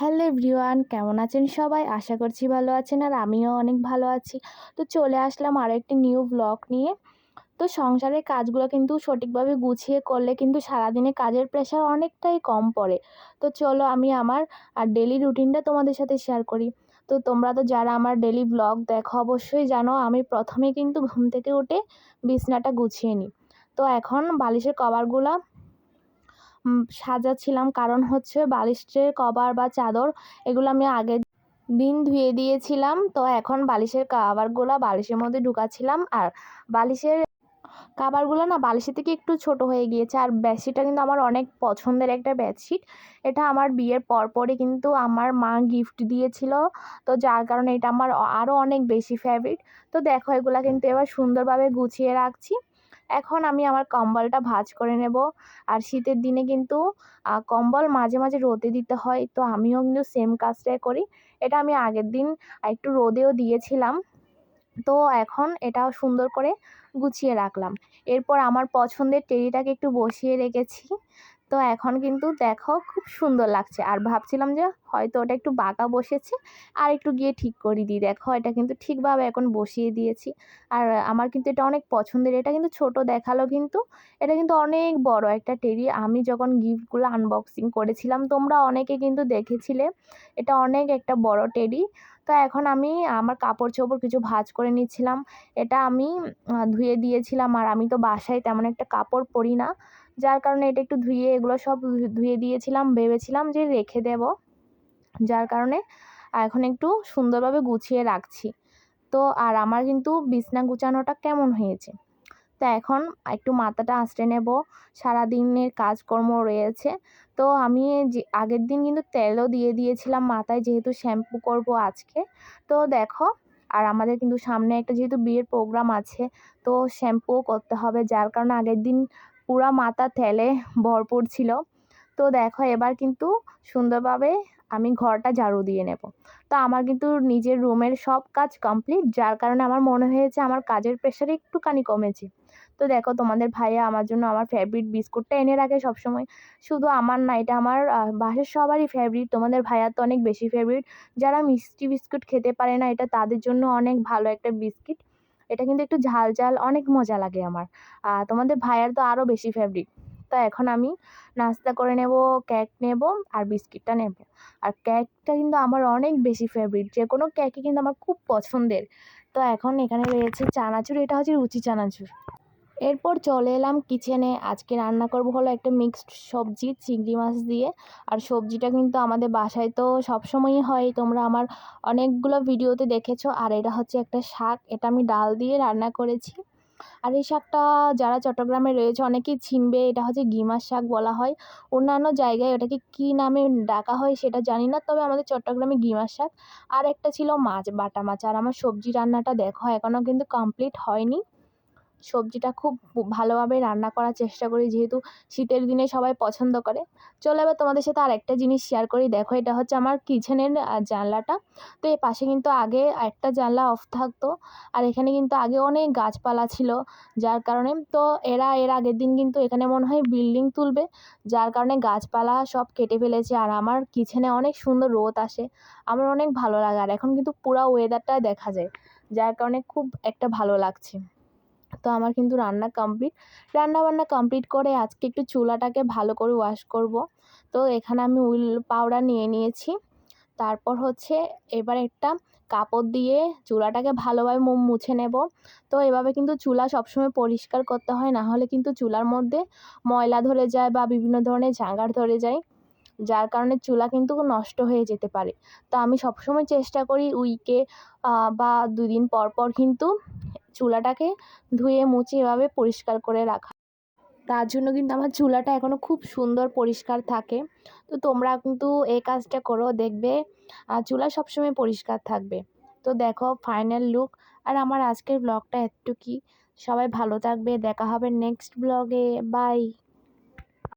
Hello everyone, কেমন আছেন সবাই? আশা করছি ভালো আছেন আর আমিও অনেক ভালো আছি। তো চলে আসলাম আরও একটি নিউ ব্লগ নিয়ে। তো সংসারের কাজগুলো কিন্তু সঠিকভাবে গুছিয়ে করলে কিন্তু সারাদিনে কাজের প্রেশার অনেকটাই কম পড়ে। তো চলো আমি আমার আর ডেলি রুটিনটা তোমাদের সাথে শেয়ার করি। তো তোমরা তো যারা আমার ডেলি ব্লগ দেখো অবশ্যই জানো আমি প্রথমে কিন্তু ঘুম থেকে উঠে বিছনাটা গুছিয়ে নিই। তো এখন বালিশের কভারগুলো সাজাচ্ছিলাম। কারণ হচ্ছে বালিশের কভার বা চাদর, এগুলো আমি আগের দিন ধুয়ে দিয়েছিলাম। তো এখন বালিশের কাভারগুলো বালিশের মধ্যে ঢুকাচ্ছিলাম। আর বালিশের কাভারগুলো না বালিশের থেকে একটু ছোট হয়ে গিয়েছে। আর বেডশিটটা কিন্তু আমার অনেক পছন্দের একটা বেডশিট। এটা আমার বিয়ের পরপরই কিন্তু আমার মা গিফট দিয়েছিল। তো যার কারণে এটা আমার আরও অনেক বেশি ফেভারিট তো দেখো এগুলো কিন্তু এবার সুন্দরভাবে গুছিয়ে রাখছি। এখন আমি আমার কম্বলটা ভাঁজ করে নেব। আর শীতের দিনে কিন্তু কম্বল মাঝে মাঝে রোদে দিতে হয়, তো আমিও কিন্তু সেম কাজটাই করি। এটা আমি আগের দিন একটু রোদেও দিয়েছিলাম। তো এখন এটাও সুন্দর করে গুছিয়ে রাখলাম। এরপর আমার পছন্দের টেরিটাকে একটু বসিয়ে রেখেছি। তো এখন কিন্তু দেখো খুব সুন্দর লাগছে। আর ভাবছিলাম যে হয়তো ওটা একটু বাঁকা বসেছে, আর একটু গিয়ে ঠিক করে দিই। দেখো এটা কিন্তু ঠিকভাবে এখন বসিয়ে দিয়েছি। আর আমার কিন্তু এটা অনেক পছন্দের। এটা কিন্তু ছোট দেখাল কিন্তু, এটা কিন্তু অনেক বড় একটা টেরি। আমি যখন গিফটগুলো আনবক্সিং করেছিলাম, তোমরা অনেকে কিন্তু দেখেছিলে, এটা অনেক একটা বড় টেরি। তো এখন আমি আমার কাপড় চোপড় কিছু ভাঁজ করে নিচ্ছিলাম। এটা আমি ধুয়ে দিয়েছিলাম। আর আমি তো বাসায় তেমন একটা কাপড় পরি না। যার কারণে এটা একটু ধুয়ে, এগুলো সব ধুয়ে দিয়েছিলাম। ভেবেছিলাম যে রেখে দেব। যার কারণে এখন একটু সুন্দরভাবে গুছিয়ে রাখছি। তো আর আমার কিন্তু বিছনা গুছানোটা কেমন হয়েছে? তো এখন একটু মাথাটা আঁচড়ে নেব। সারাদিনের কাজকর্ম রয়েছে। তো আমি যে, আগের দিন কিন্তু তেলও দিয়ে দিয়েছিলাম মাথায়, যেহেতু শ্যাম্পু করব আজকে। তো দেখো, আর আমাদের কিন্তু সামনে একটা যেহেতু বিয়ের প্রোগ্রাম আছে, তো শ্যাম্পুও করতে হবে। যার কারণে আগের দিন পুরা মাথা তেলে ভরপুর ছিল। তো দেখো এবার কিন্তু সুন্দরভাবে আমি ঘরটা ঝাড়ু দিয়ে নেব। তো আমার কিন্তু নিজের রুমের সব কাজ কমপ্লিট যার কারণে আমার মনে হয়েছে আমার কাজের প্রেশার একটুখানি কমেছে। তো দেখো তোমাদের ভাইয়া আমার জন্য আমার ফেভারিট বিস্কুটটা এনে রাখে সবসময়। শুধু আমার না, এটা আমার বাসের সবারই ফেভারিট তোমাদের ভাইয়া তো অনেক বেশি ফেভারিট যারা মিষ্টি বিস্কুট খেতে পারে না, এটা তাদের জন্য অনেক ভালো একটা বিস্কিট। এটা কিন্তু একটু ঝাল ঝাল, অনেক মজা লাগে আমার। তোমাদের ভাইয়ার তো আরও বেশি ফেভারিট তো এখন আমি নাস্তা করে নেব কেক নেব আর বিস্কিটটা নেব। আর কেকটা কিন্তু আমার অনেক বেশি ফেভারিট যে কোনো কেকই কিন্তু আমার খুব পছন্দের। তো এখন এখানে রয়েছে চানাচুর, এটা হচ্ছে রুচি চানাচুর। এরপর চলে এলাম কিচেনে আজকে রান্না করব হলো একটা মিক্সড সবজি, চিংড়ি মাছ দিয়ে। আর সবজিটা কিন্তু আমাদের বাসায় তো সবসময়ই হয়। তোমরা আমার অনেকগুলো ভিডিওতে দেখেছ। আর এটা হচ্ছে একটা শাক। এটা আমি ডাল দিয়ে রান্না করেছি। আর এই শাকটা যারা চট্টগ্রামে রয়েছে অনেকেই চিনবে, এটা হচ্ছে গিমার শাক বলা হয়। অন্যান্য জায়গায় ওটাকে কি নামে ডাকা হয় সেটা জানি না, তবে আমাদের চট্টগ্রামে গিমার শাক। আর একটা ছিল মাছ, বাটা মাছ। আর আমার সবজি রান্নাটা দেখো এখনও কিন্তু কমপ্লিট হয়নি। সবজিটা খুব ভালোভাবে রান্না করার চেষ্টা করি, যেহেতু শীতের দিনে সবাই পছন্দ করে। চলো এবার তোমাদের সাথে আর একটা জিনিস শেয়ার করি। দেখো, এটা হচ্ছে আমার কিচেনের জানলাটা। তো এর পাশে কিন্তু আগে একটা জানলা অফ থাকতো। আর এখানে কিন্তু আগে অনেক গাছপালা ছিল, যার কারণে তো এরা এর আগের দিন কিন্তু এখানে মনে হয় বিল্ডিং তুলবে, যার কারণে গাছপালা সব কেটে ফেলেছে। আর আমার কিচেনে অনেক সুন্দর রোদ আসে, আমার অনেক ভালো লাগে। আর এখন কিন্তু পুরো ওয়েদারটা দেখা যায়, যার কারণে খুব একটা ভালো লাগছে। তো আমার কিন্তু রান্না কমপ্লিট রান্না বান্না কমপ্লিট করে আজকে একটু চুলাটাকে ভালো করে ওয়াশ করব। তো এখানে আমি উইল পাউডার নিয়ে নিয়েছি। তারপর হচ্ছে এবার একটা কাপড় দিয়ে চুলাটাকে ভালোভাবে মুছে নেব। তো এভাবে কিন্তু চুলা সবসময় পরিষ্কার করতে হয়, না হলে কিন্তু চুলার মধ্যে ময়লা ধরে যায় বা বিভিন্ন ধরনের জাঙ্গার ধরে যায়, যার কারণে চুলা কিন্তু নষ্ট হয়ে যেতে পারে। তো আমি সবসময় চেষ্টা করি উইকে বা দুদিন পর পর কিন্তু চুলাটাকে ধুয়ে, মুছে এভাবে পরিষ্কার করে রাখা। তার জন্য কিন্তু আমার চুলাটা এখনও খুব সুন্দর পরিষ্কার থাকে। তো তোমরা কিন্তু এই কাজটা করো, দেখবে চুলা সবসময় পরিষ্কার থাকবে। তো দেখো ফাইনাল লুক আর আমার আজকের ব্লগটা একটু কি সবাই ভালো থাকবে, দেখা হবে নেক্সট ব্লগে বাই